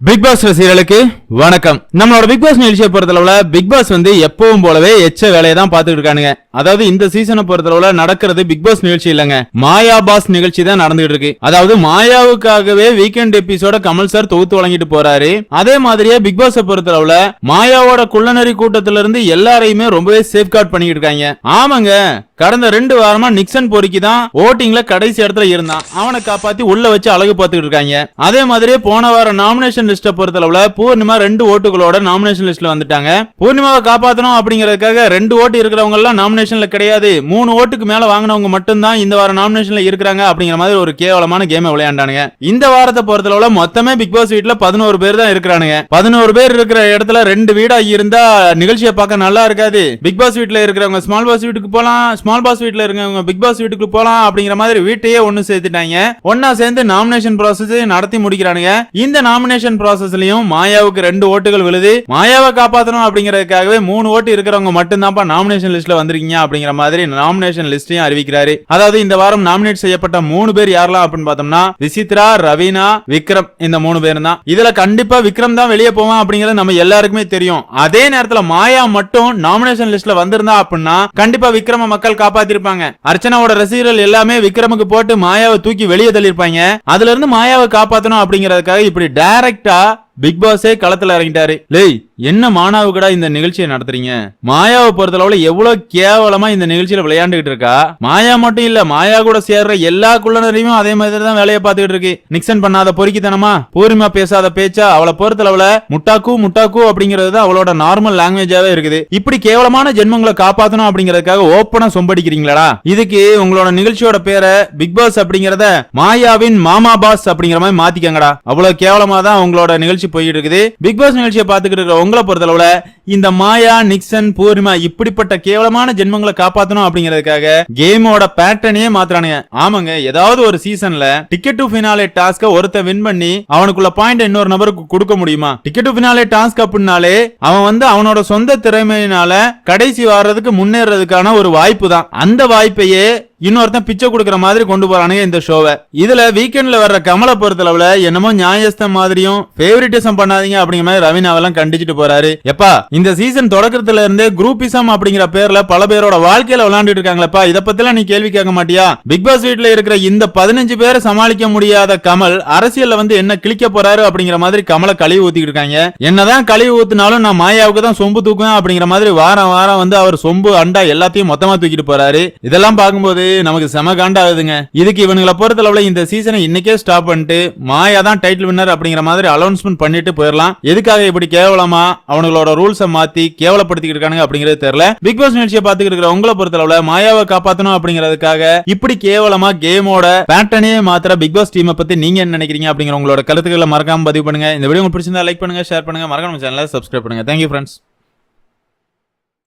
Big pass ரசிகர்களுக்கு வணக்கம். நம்மளோட பிக் பாஸ் நிகழ்ச்சியை பொறுத்தளவுல பிக் பாஸ் வந்து எப்பவும் போலவே எச்ச வேலையை தான் பாத்துட்டு இருக்கானுங்க. அதாவது இந்த சீசனை பொறுத்தளவுல நடக்கிறது பிக் பாஸ் நிகழ்ச்சி இல்லங்க. மாயா பாஸ் நிகழ்ச்சி தான் நடந்துகிட்டு இருக்கு. அதாவது மாயாவுக்காகவே வீக்கெண்ட் எபிசோட கமல் சார் தொகுத்து வழங்கிட்டு போறாரு. அதே மாதிரியே பிக் பாஸ் பொறுத்தளவுல மாயாவோட குள்ளநரி கூட்டத்துல இருந்து எல்லாரையுமே ரொம்பவே சேஃப்கார்ட் பண்ணிட்டு இருக்காங்க. ஆமாங்க. கடந்த ரெண்டு வாரமா நிக்சன் பொறுக்கி தான் ஓட்டிங்ல கடைசி இடத்துல இருந்தான். அவனை காப்பாத்தி உள்ள வச்சு அழகு பார்த்துட்டு இருக்காங்க. அதே மாதிரி போன வாரம் நாமினேஷன் லிஸ்ட பொறுத்தளவுல பூர்ணிமா ரெண்டு ஓட்டுகளோட நாமினேஷன் லிஸ்ட்ல வந்துட்டாங்க. பூர்ணிமாவை காப்பாத்தணும் அப்படிங்கறதுக்காக ரெண்டு ஓட்டு இருக்கிறவங்க எல்லாம் நாமினேஷன்ல கிடையாது. மூணு ஓட்டுக்கு மேல வாங்கினவங்க மட்டும்தான் இந்த வாரம் நாமினேஷன்ல இருக்கிறாங்க அப்படிங்கிற மாதிரி ஒரு கேவலமான கேமை விளையாண்டானுங்க. இந்த வாரத்தை பொறுத்தளவுல மொத்தமே பிக் பாஸ் வீட்டுல பதினோரு பேர் தான் இருக்கிறானுங்க. பதினோரு பேர் இருக்கிற இடத்துல ரெண்டு வீடா இருந்தா நிகழ்ச்சியை பார்க்க நல்லா இருக்காது. பிக் பாஸ் வீட்டுல இருக்கிறவங்க ஸ்மால் பாஸ் வீட்டுக்கு போலாம் ஸ்மால் பாஸ் வீட்ல இருக்கவங்க பிக் பாஸ் வீட்டுக்கு போகலாம் அப்படிங்கிற மாதிரி வீட்டையே ஒன்று சேர்த்துட்டாங்க. ஒன்னா சேர்ந்து நாமினேஷன் ப்ராசஸ் நடத்தி முடிக்கிறானுங்க. இந்த நாமினேஷன் ப்ராசஸ்லயும் மாயாவுக்கு ரெண்டு ஓட்டுகள் விழுது. மாயாவை காப்பாற்றணும் அப்படிங்கறதுக்காகவே மூணு ஓட்டு இருக்கிறவங்க மட்டும்தான்ப்பா நாமினேஷன் லிஸ்ட்ல வந்திருக்கீங்க அப்படிங்கிற மாதிரி நாமினேஷன் லிஸ்டையும் அறிவிக்கிறாரு. அதாவது இந்த வாரம் நாமினேட் செய்யப்பட்ட மூணு பேர் யாரெல்லாம் அப்படின்னு பார்த்தோம்னா விசித்ரா ரவீனா விக்ரம் இந்த மூணு பேர் தான் இதுல கண்டிப்பா விக்ரம் தான் வெளியே போவான் அப்படிங்கிறது நம்ம எல்லாருக்குமே தெரியும். அதே நேரத்துல மாயா மட்டும் நாமினேஷன் லிஸ்ட்ல வந்திருந்தா அப்படின்னா கண்டிப்பா விக்ரம மக்கள் காப்பாத்திருப்பாங்க. அர்ச்சனாவோட ரசிகர்கள் எல்லாமே விக்ரமுக்கு போட்டு மாயாவை தூக்கி வெளியே தள்ளிருப்பாங்க அதுல இருந்து மாயாவை காப்பாத்தணும் அப்படிங்கறதுக்காக இப்படி டைரக்டா பிக் பாஸே களத்துல இறங்கிட்டாரு. லேய் என்ன மானாவுக்குடா இந்த நிகழ்ச்சியை நடத்துறீங்க? மாயாவை பொறுத்தளவுல எவ்வளவு கேவலமா இந்த நிகழ்ச்சியில விளையாண்டுகிட்டு இருக்கா? மாயா மட்டும் இல்ல மாயா கூட சேர்ற எல்லா குள்ளனரையும் அதே மாதிரி தான் வேலையை பார்த்துக்கிட்டு இருக்கு. நிக்சன் பண்ணாத பொறுக்கித்தனமா பூர்ணிமா பேசாத பேச்சா அவளை பொறுத்தளவுல முட்டாக்கு முட்டாக்கு அப்படிங்கிறது தான் அவளோட நார்மல் லாங்குவேஜாவே இருக்குது. இப்படி கேவலமான ஜென்மங்களை காப்பாத்தணும் அப்படிங்கறதுக்காக ஓப்பனா சொம்படிக்கிறீங்களா இதுக்கு உங்களோட நிகழ்ச்சியோட பேரை பிக் பாஸ் அப்படிங்கறத மாயாவின் மாமா பாஸ் அப்படிங்கிற மாதிரி மாத்திக்கங்கடா. அவ்வளவு கேவலமா தான் உங்களோட நிகழ்ச்சி போயிட்டு இருக்குது பிக் பாஸ் நிகழ்ச்சியை பார்த்துக்கிட்டு இருக்கிற உங்களை பொறுத்தளவுல இந்த மாயா நிக்சன் பூர்ணிமா இப்படிப்பட்ட கேவலமான ஜென்மங்களை காப்பாத்தணும் அப்படிங்கறதுக்காக கேமோட பேட்டர்னே மாத்துறானுங்க. ஆமாங்க ஏதாவது ஒரு சீசன்ல டிக்கெட் டு ஃபினாலே டாஸ்க ஒருத்த வின் பண்ணி அவனுக்குள்ள பாயிண்ட் இன்னொரு நபருக்கு கொடுக்க முடியுமா? டிக்கெட் டு ஃபினாலே டாஸ்க் அப்படின்னாலே அவன் வந்து அவனோட சொந்த திறமையினால கடைசி வர்றதுக்கு முன்னேறதுக்கான ஒரு வாய்ப்பு தான். அந்த வாய்ப்பையே இன்னொருத்தன் பிச்சை கொடுக்குற மாதிரி கொண்டு போறானுங்க இந்த ஷோவை இதுல வீக்கெண்ட்ல வர்ற கமலை பொறுத்தளவுல என்னமோ நியாயஸ்தம் மாதிரியும் ஃபேவரிட்டிசம் பண்ணாதீங்க அப்படிங்கிற மாதிரி ரவினாவெல்லாம் கண்டிச்சிட்டு போறாரு. எப்பா இந்த சீசன் தொடக்கத்துல இருந்தே குரூப்பிசம் அப்படிங்கிற பேர்ல பல பேரோட வாழ்க்கையில விளையாண்டுட்டு இருக்காங்களப்பா. இத பத்திலாம் நீ கேள்வி கேட்க மாட்டியா? பிக் பாஸ் வீட்ல இருக்கிற இந்த பதினஞ்சு பேரை சமாளிக்க முடியாத கமல் அரசியல்ல வந்து என்ன கிழிக்க போறாரு அப்படிங்கிற மாதிரி கமலை கழுவி ஊத்திட்டு இருக்காங்க. என்னதான் கழுவி ஊத்தினாலும் நான் மாயாவுக்கு தான் சொம்பு தூக்குவேன் அப்படிங்கிற மாதிரி வாரம் வாரம் வந்து அவர் சொம்பு அண்டா எல்லாத்தையும் மொத்தமா தூக்கிட்டு போறாரு. இதெல்லாம் பார்க்கும்போது நமக்கு செம காண்டாகுதுங்க. இதுக்கு இவனுங்களை பொறுத்தளவுல இந்த சீசனை இன்னைக்கே ஸ்டாப் பண்ணிட்டு மாயா தான் டைட்டில் வின்னர் அப்படிங்கிற மாதிரி அனௌன்ஸ்மெண்ட் பண்ணிட்டு போயிடலாம் எதுக்காக இப்படி கேவலமா அவங்களோட ரூல்ஸை மாத்தி கேவலப்படுத்திக்கிட்டு இருக்கானுங்க அப்படிங்கிறது தெரியல. பிக் பாஸ் நிகழ்ச்சியை பார்த்துக்கிட்டு இருக்கிற உங்களை பொறுத்தளவுல மாயாவை காப்பாத்தணும் அப்படிங்கிறதுக்காக இப்படி கேவலமா கேமோட பேட்டர்னே மாத்திர பிக் பாஸ் டீமை பத்தி நீங்க என்ன நினைக்கிறீங்க அப்படிங்கிற உங்களோட கருத்துக்களை மறக்காம பதிவு பண்ணுங்க. இந்த வீடியோ உங்களுக்கு பிடிச்சிருந்தா லைக் பண்ணுங்க ஷேர் பண்ணுங்க. மறக்காம சேனலை சப்ஸ்கிரைப் பண்ணுங்க. Thank you friends